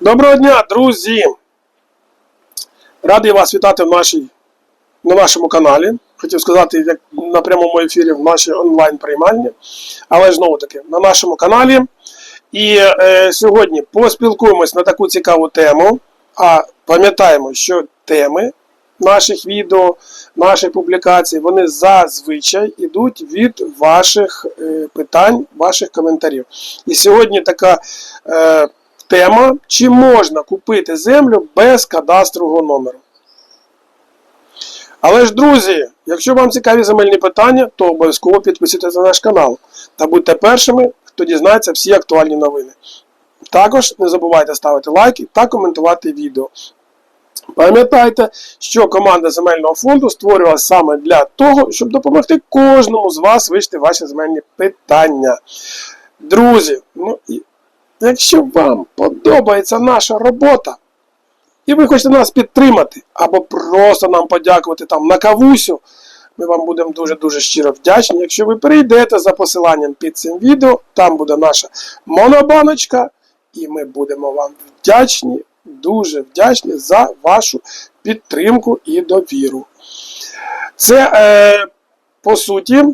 Доброго дня, друзі! Радий вас вітати в нашій, на нашому каналі. Хотів сказати, як на прямому ефірі в нашій онлайн-приймальні. Але знову таки на нашому каналі. І е, сьогодні поспілкуємось на таку цікаву тему. А пам'ятаємо, що теми наших відео, наших публікацій, вони зазвичай йдуть від ваших е, питань, ваших коментарів. І сьогодні така е, тема: чи можна купити землю без кадастрового номеру? Але ж, друзі, якщо вам цікаві земельні питання, то обов'язково підписуйтесь на наш канал та будьте першими, хто дізнається всі актуальні новини. Також не забувайте ставити лайки та коментувати відео. Пам'ятайте, що команда земельного фонду створювалася саме для того, щоб допомогти кожному з вас вирішити ваші земельні питання. Друзі, ну, і якщо вам подобається наша робота, і ви хочете нас підтримати, або просто нам подякувати там на кавусю, ми вам будемо дуже-дуже щиро вдячні. Якщо ви перейдете за посиланням під цим відео, там буде наша монобаночка, і ми будемо вам вдячні, дуже вдячні за вашу підтримку і довіру. Це, е, по суті,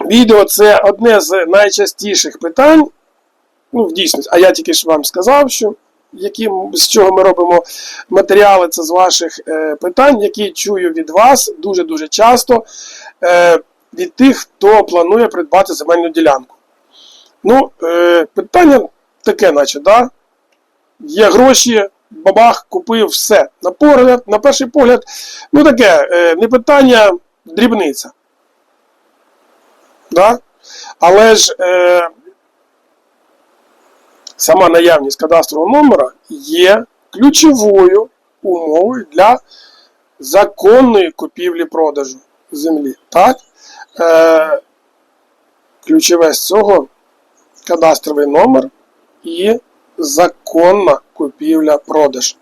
відео це одне з найчастіших питань. Ну, в дійсності, а я тільки ж вам сказав, що які, з чого ми робимо матеріали, це з ваших е, питань, які чую від вас дуже-дуже часто е, від тих, хто планує придбати земельну ділянку. Ну, е, питання таке, наче, да? є гроші, бабах, купив все. На погляд, на перший погляд, ну таке, е, не питання, дрібниця. Да? Але ж. Е, сама наявність кадастрового номера є ключовою умовою для законної купівлі-продажу землі. Так? Е, Ключове з цього кадастровий номер і законна купівля-продаж.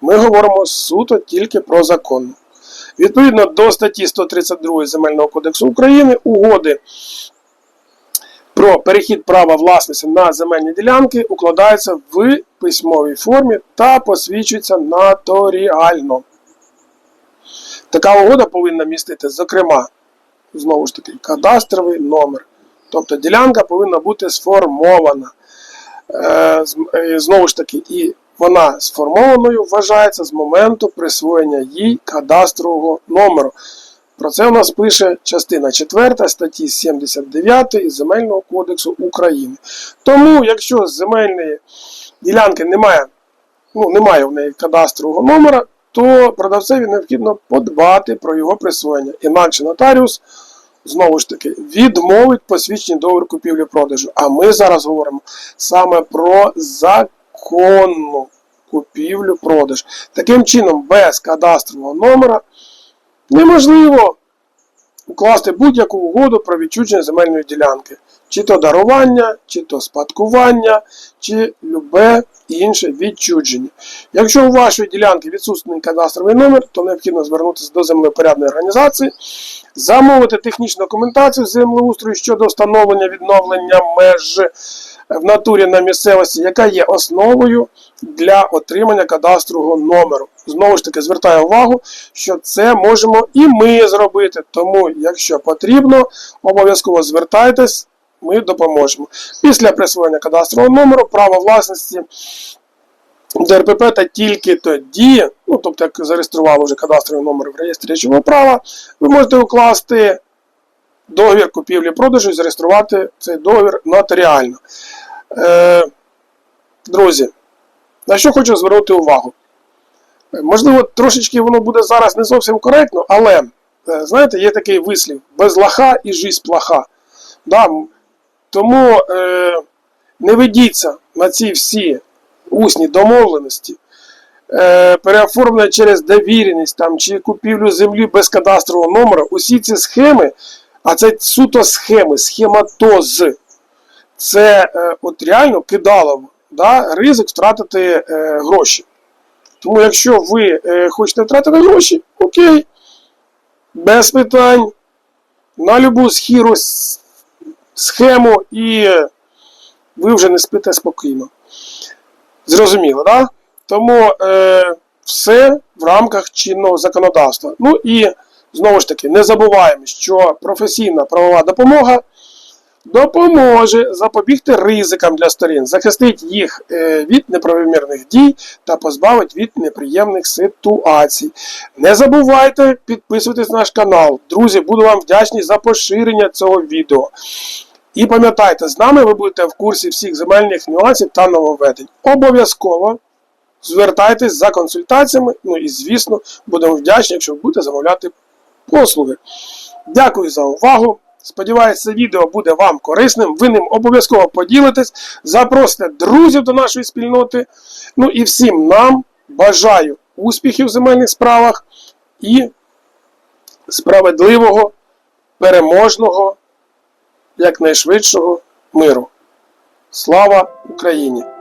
Ми говоримо суто тільки про законну. Відповідно до статті 132 Земельного кодексу України угоди про перехід права власності на земельні ділянки укладаються в письмовій формі та посвідчуються нотаріально. Така угода повинна містити, зокрема, знову ж таки, кадастровий номер. Тобто ділянка повинна бути сформована. Е, знову ж таки, і вона сформованою вважається з моменту присвоєння їй кадастрового номеру. Про це у нас пише частина 4 статті 79 Земельного кодексу України. Тому, якщо земельної ділянки немає, ну, немає в неї кадастрового номера, то продавцеві необхідно подбати про його присвоєння. Інакше нотаріус, знову ж таки, відмовить посвідчення договору купівлі-продажу. А ми зараз говоримо саме про законну купівлю-продаж. Таким чином, без кадастрового номера. Неможливо укласти будь-яку угоду про відчуження земельної ділянки, чи то дарування, чи то спадкування, чи любе інше відчуження. Якщо у вашої ділянки відсутній кадастровий номер, то необхідно звернутися до землепорядної організації, замовити технічну документацію землеустрою щодо встановлення відновлення меж в натурі на місцевості, яка є основою для отримання кадастрового номеру. Знову ж таки, звертаю увагу, що це можемо і ми зробити. Тому, якщо потрібно, обов'язково звертайтесь, ми допоможемо. Після присвоєння кадастрового номеру право власності ДРПП та тільки тоді, ну тобто, як зареєстрували вже кадастровий номер в реєстрі речового права, ви можете укласти договір купівлі-продажу і зареєструвати цей договір нотаріально. Е, Друзі, на що хочу звернути увагу? Можливо, трошечки воно буде зараз не зовсім коректно, але, е, знаєте, є такий вислів: без лаха і жизнь плоха. Да? Тому е, не ведіться на ці всі усні домовленості, е, переоформлення через довіреність там, чи купівлю землі без кадастрового номера. Усі ці схеми, а це суто схеми, схематоз. Це е, от реально кидало да, ризик втратити е, гроші. Тому, якщо ви е, хочете втратити гроші, окей, без питань, на любу схіру схему і ви вже не спите спокійно. Зрозуміло, так? Да? Тому е, все в рамках чинного законодавства. Ну і знову ж таки, не забуваємо, що професійна правова допомога допоможе запобігти ризикам для сторін, захистить їх е, від неправомірних дій та позбавить від неприємних ситуацій. Не забувайте підписуватись на наш канал. Друзі, буду вам вдячний за поширення цього відео. І пам'ятайте, з нами ви будете в курсі всіх земельних нюансів та нововведень. Обов'язково звертайтесь за консультаціями. Ну і, звісно, будемо вдячні, якщо ви будете замовляти послуги. Дякую за увагу. Сподіваюся, це відео буде вам корисним. Ви ним обов'язково поділитесь, запросите друзів до нашої спільноти. Ну і всім нам бажаю успіхів в земельних справах і справедливого, переможного, якнайшвидшого миру. Слава Україні!